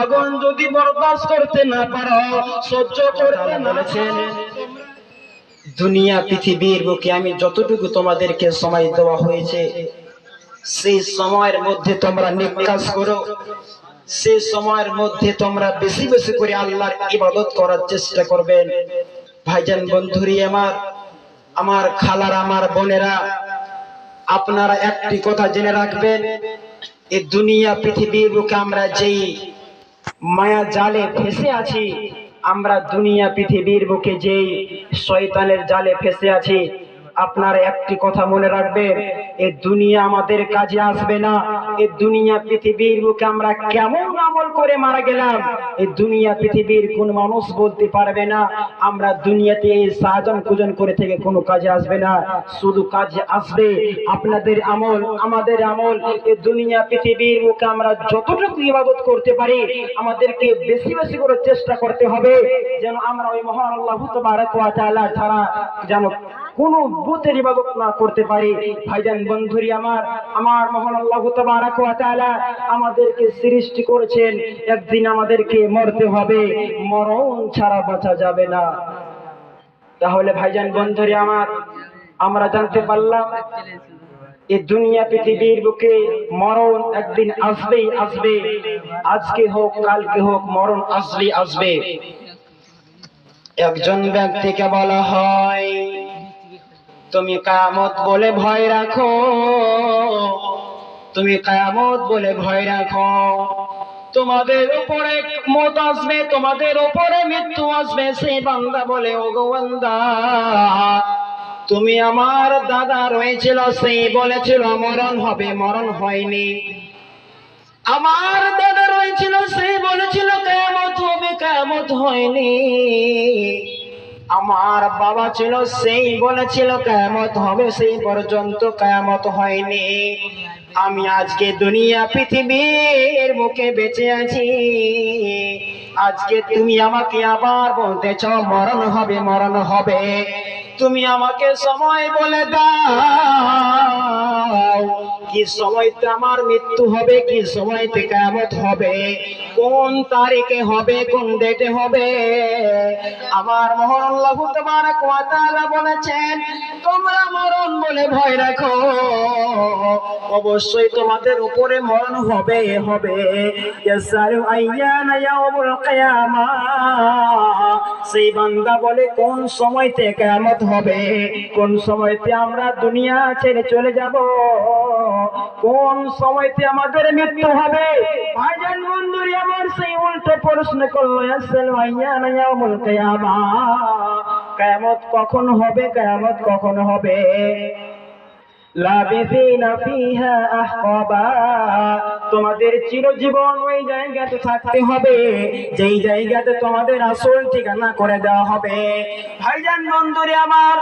আগুন যদি বরদাস্ত করতে না পারো, সহ্য করতে বলেছেন দুনিয়া, পৃথিবীর বুকে আমি যতটুকু তোমাদেরকে সময় দেওয়া হয়েছে, সেই সময়ের মধ্যে তোমরা নিকাশ করো। সেই সময়ের মধ্যে তোমরা বেশি বেশি করে আল্লাহর ইবাদত করার চেষ্টা করবেন ভাইজান বন্ধুরি আমার আমার খালার, আমার বোনেরা, আপনারা একটি কথা জেনে রাখবেন, এই দুনিয়া, পৃথিবীর বুকে আমরা যেই মায়া জালে ফেসে আছি। আমরা দুনিয়া পৃথিবীর বুকে যেই শয়তানের জালে ফেসে আছি। আপনার একটি কথা মনে রাখবেন, এ দুনিয়া আমাদের কাজে আসবে না। এই দুনিয়া পৃথিবীর বুকে আমরা কেমন আমল করে মারা গেলাম? এই দুনিয়া পৃথিবীর কোন মানুষ বলতে পারবে না, আমরা দুনিয়াতে এই সাজন কুজন করে থেকে কোনো কাজে আসবে না। শুধু কাজে আসবে আপনাদের আমল, আমাদের আমল। এই দুনিয়া পৃথিবীর মুখে আমরা যতটুকু ইবাদত করতে পারি, আমাদেরকে বেশি বেশি করে চেষ্টা করতে হবে, যেন আমরা ওই মহান আল্লাহ তাআলা ছাড়া যেন কোনো বুতের ইবাদত না করতে পারি। ভাইজান বন্ধুরি আমার আমার মহান আল্লাহ তাবারক ওয়া তাআলা আমাদেরকে সৃষ্টি করেছেন। একদিন আমাদেরকে মরতে হবে, মরণ ছাড়া বাঁচা যাবে না। তাহলে ভাইজান বন্ধুরি আমার, আমরা জানতে পারলাম এই দুনিয়া পৃথিবীর বুকে মরণ একদিন আসবেই আসবে। আজকে হোক, কালকে হোক, মরণ আসলেই আসবে। একজন ব্যক্তিকে বলা হয় তুমি কায়ামত বলে ভয় রাখো। তুমি কায়ামত বলে ভয় রাখো। তোমাদের উপরে মত আসবে, তোমাদের উপরে মৃত্যু আসবে, সেই বান্দা বলে ও গো তুমি আমার দাদা রয়েছিল, সেই বলেছিল, মরণ হবে, মরণ হয়নি। আমার দাদা রয়েছিল, সেই বলেছিল কেমত হবে কেমত হয়নি। আমার বাবা ছিল সেই বলেছিল কেমত হবে সেই পর্যন্ত কেমত হয়নি। আমি আজকে দুনিয়া পৃথিবীর মুখে বেঁচে আছি। আজকে তুমি আমাকে আবার বলতেছ মরণ হবে মরণ হবে। তুমি আমাকে সময় বলে দাও। কি সময়তে আমার মৃত্যু হবে, কি সময়তে কেমত হবে, কোন তারিখে হবে, কোন ডেটে হবে? আমার মহান আল্লাহ বলেছেন, তোমরা মরণ বলে ভয় রাখো। অবশ্যই তোমাদের উপরে মরণ হবে হবে। সেই বান্দা বলে, কোন সময়তে কিয়ামত হবে? কোন সময়তে আমরা দুনিয়া ছেড়ে চলে যাব? কোন সময়তে আমাদের মৃত্যু হবে? ভাইজান বন্ধুরি, আমার সেই উল্টো প্রশ্ন করল আসেন ভাইয়া নাইয়া বলতে কিয়ামা? কেমত কখন হবে? কেমত কখন হবে? তোমাদের চিরজীবন ওই জায়গাতে থাকতে হবে, যেই জায়গাতে তোমাদের আসল ঠিকানা করে দেওয়া হবে। ভাইজান বন্ধুরে আমার,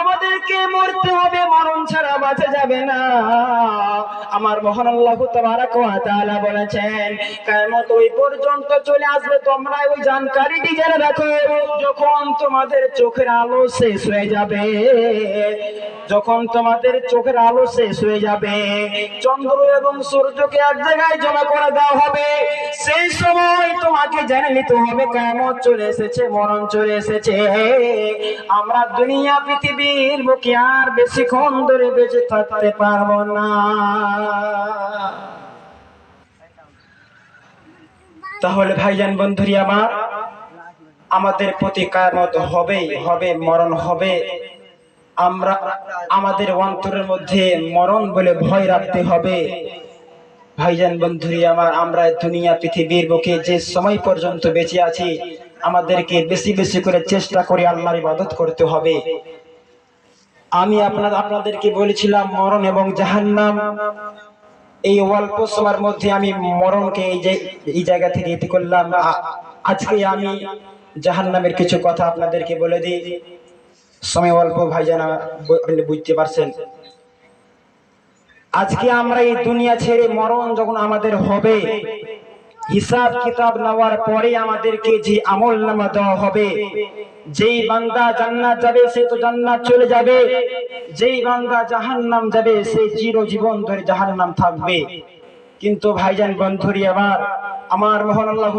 আমাদেরকে মরতে হবে, মরণ ছাড়া বাঁচা যাবে না। আমার মহান আল্লাহ তাআলা বলেছেন, কিয়ামত ওই পর্যন্ত চলে আসবে তোমরা ওই জানকারিটি জেনে রাখো যখন তোমাদের চোখের আলো শেষ হয়ে যাবে। যখন তোমাদের চোখের আলো শেষ হয়ে যাবে, চন্দ্র এবং সূর্যকে এক জায়গায় জমা করে দেওয়া হবে। সেই সময় তোমাকে জেনে নিতে হবে কেমন চলে এসেছে, মরণ চলে এসেছে। আমরা দুনিয়া পৃথিবীর মুখে আর বেশিক্ষণ ধরে বেঁচে থাকতে পারব না। তাহলে ভাইজান বন্ধুরি আমার, আমাদের প্রতি কায়ামত হবেই, হবে, মরণ হবে। আমরা আমাদের অন্তরের মধ্যে মরণ বলে ভয় রাখতে হবে। ভাইজান বন্ধুরি আমার, আমরা দুনিয়া পৃথিবীর বুকে যে সময় পর্যন্ত বেঁচে আছি, আমাদেরকে বেশি বেশি করে চেষ্টা করে আল্লাহর ইবাদত করতে হবে। আমি আপনার আপনাদেরকে বলেছিলাম মরণ এবং জাহান্নাম। এই অল্প সময়ের মধ্যে আমি মরণকে এই যে এই জায়গা থেকে ইতি করলাম। আজকে আমি জাহান্নামের কিছু কথা আপনাদেরকে বলে দিই। সময় অল্প, ভাইজানা বুঝতে পারছেন। আজকে আমরা এই দুনিয়া ছেড়ে মরণ যখন আমাদের হবে হিসাব কিতাব নেওয়ার পরে আমাদেরকে যে আমল নামা দেওয়া হবে, যেই বান্দা জান্নাত যাবে সে তো জান্নাত চলে যাবে, যেই বান্দা জাহান্নাম যাবে সে চিরজীবন ধরে জাহান্নাম থাকবে। কিন্তু ভাইজান বন্ধুরি আবার আমার মহান আল্লাহ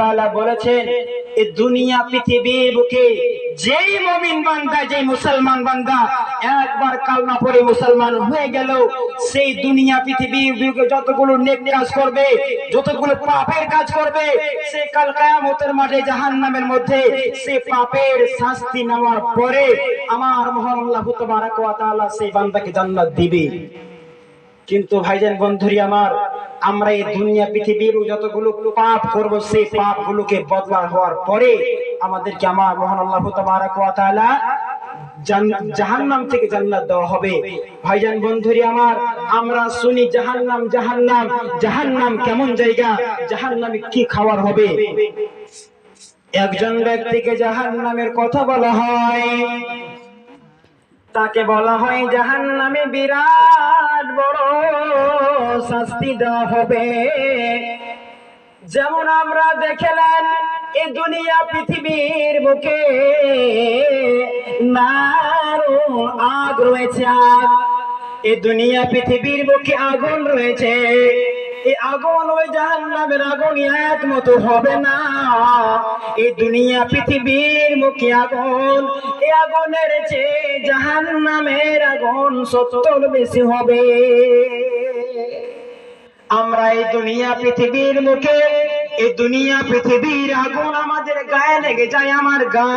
তাআলা বলেছেন এই দুনিয়া পৃথিবীর বুকে যেই মুমিন বান্দা, যেই মুসলমান বান্দা একবার কালমা পড়ে মুসলমান হয়ে গেল, সেই দুনিয়া পৃথিবীর যতগুলো নেক কাজ করবে, যতগুলো পাপের কাজ করবে, সে কাল কিয়ামতের মাঠে জাহান্নামের মধ্যে সে পাপের শাস্তি নেওয়ার পরে আমার মহান আল্লাহ তাআলা সেই বান্দাকে জান্নাত দিবে। কিন্তু ভাইজান বন্ধুরি আমার, আমরা এই দুনিয়া পৃথিবীর যতগুলো পাপ করব, সেই পাপ গুলোকে বদলা হওয়ার পরে আমাদেরকে আমার মহান আল্লাহ তাআলা জাহান্নাম থেকে জান্নাত দেওয়া হবে। ভাইজান বন্ধুরি আমার, আমরা শুনি জাহান্নাম জাহান্নাম জাহান্নাম কেমন জায়গা, জাহান্নামে কি খাবার হবে? একজন ব্যক্তিকে জাহান্নামের কথা বলা হয়, তাকে বলা হয় জাহান নামে বিরাট বড় শাস্তি দেওয়া হবে। যেমন আমরা দেখলাম, এ দুনিয়া পৃথিবীর বুকে নারো আগ রয়েছে, আগ। এ দুনিয়া পৃথিবীর বুকে আগুন রয়েছে। এই আগুন ওই জাহান্নামের আগুন এক মতো হবে না। এই দুনিয়া পৃথিবীর মুখে আগুন, এই আগুনের চেয়ে জাহান্নামের আগুন সত্তর বেশি হবে। আমরা এই দুনিয়া পৃথিবীর মুখে, এই দুনিয়া পৃথিবীর আগুন আমাদের গায়ে লেগে যায় আমার গা।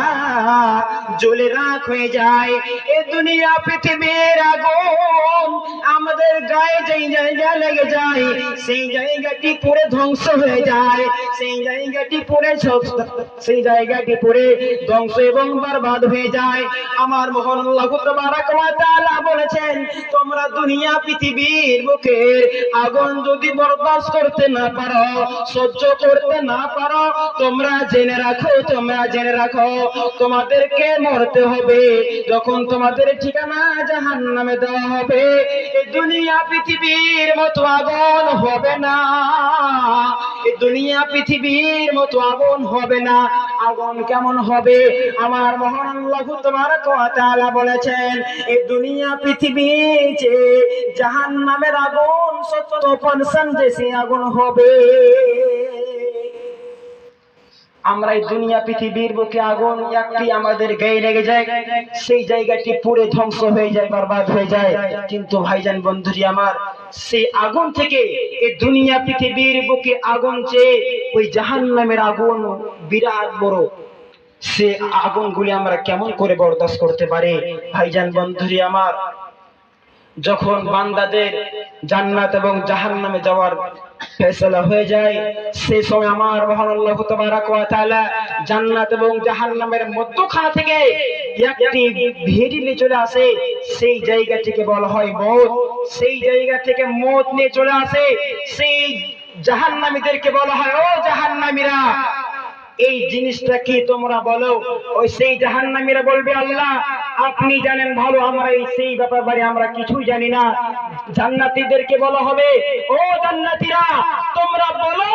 জ্বলে রাখ হয়ে যায়। এ দুনিয়া পৃথিবীর আগুন, আমাদের গায়ে যেই জায়গা লেগে যায়, সেই জায়গাটি পুরো ধ্বংস হয়ে যায়। সেই জায়গাটি পুরো সেই জায়গাটি পুরো ধ্বংস এবং বরবাদ হয়ে যায়। আমার মোহন তাআলা বলেছেন, তোমরা দুনিয়া পৃথিবীর বুকের আগুন যদি বরদাস্ত করতে না পারো, সহ্য করতে না পারো তোমরা জেনে রাখো, তোমরা জেনে রাখো, তোমাদেরকে মরতে হবে। যখন তোমাদের ঠিকানা জাহান নামে দেওয়া হবে দুনিয়া পৃথিবীর মতো আগুন হবে না। দুনিয়া পৃথিবীর মতো আগুন হবে না। আগুন কেমন হবে? আমার মহান আল্লাহ ওয়া তাআলা বলেছেন, এই দুনিয়া পৃথিবী যে জাহান নামের আগুন সত্য পার্সেন্ট বেশি আগুন হবে। আমরা এই দুনিয়া পৃথিবীর বুকে আগুন, একটি আমাদের গায়ে লেগে যায়। সেই জায়গাটি পুরে ধ্বংস হয়ে যায়, বরবাদ হয়ে যায়। কিন্তু ভাইজান, বন্ধুরি আমার, সেই আগুন থেকে এই দুনিয়া পৃথিবীর বুকে আগুন চেয়ে ওই জাহান্নামের আগুন বিরাট বড়। সে আগুনগুলি আমরা কেমন করে বরদাস্ত করতে পারি? ভাইজান, বন্ধুরি আমার, যখন বান্দাদের জান্নাত এবং জাহান্নামে যাওয়ার সেই থেকে বলা হয় সেই জায়গা থেকে নিয়ে চলে আসে। সেই জাহান্নামীদেরকে বলা হয়, ও জাহান্নামীরা এই জিনিসটা কি তোমরা বলো? ওই সেই জাহান্নামীরা বলবে, আল্লাহ, আপনি জানেন ভালো, আমরা এই সেই ব্যাপার আমরা কিছুই জানি না। জান্নাতীদেরকে বলা হবে, ও জান্নাতীরা, তোমরা বলো,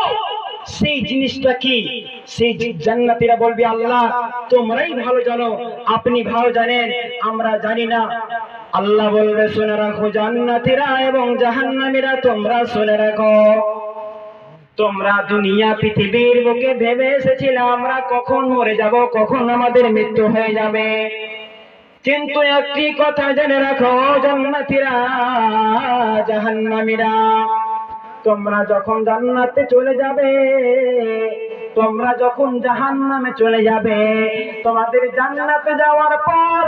সেই জিনিসটা কি? সেই জান্নাতীরা বলবে, আল্লাহ, তোমরাই ভালো জানো, আপনি ভালো জানেন, আমরা জানি না। আল্লাহ বলবে, শুনে রাখো জান্নাতীরা এবং জাহান্নামীরা, তোমরা শুনে রাখো। তোমরা দুনিয়া পৃথিবীর বুকে ভেবে এসেছিলে, আমরা কখন মরে যাব, কখন আমাদের মৃত্যু হয়ে যাবে। কিন্তু একটি কথা জেনে রাখো, জান্নাতীরা, জাহান্নামীরা, তোমরা যখন জান্নাতে চলে যাবে, তোমরা যখন জাহান্নামে চলে যাবে, তোমাদের জান্নাতে যাওয়ার পর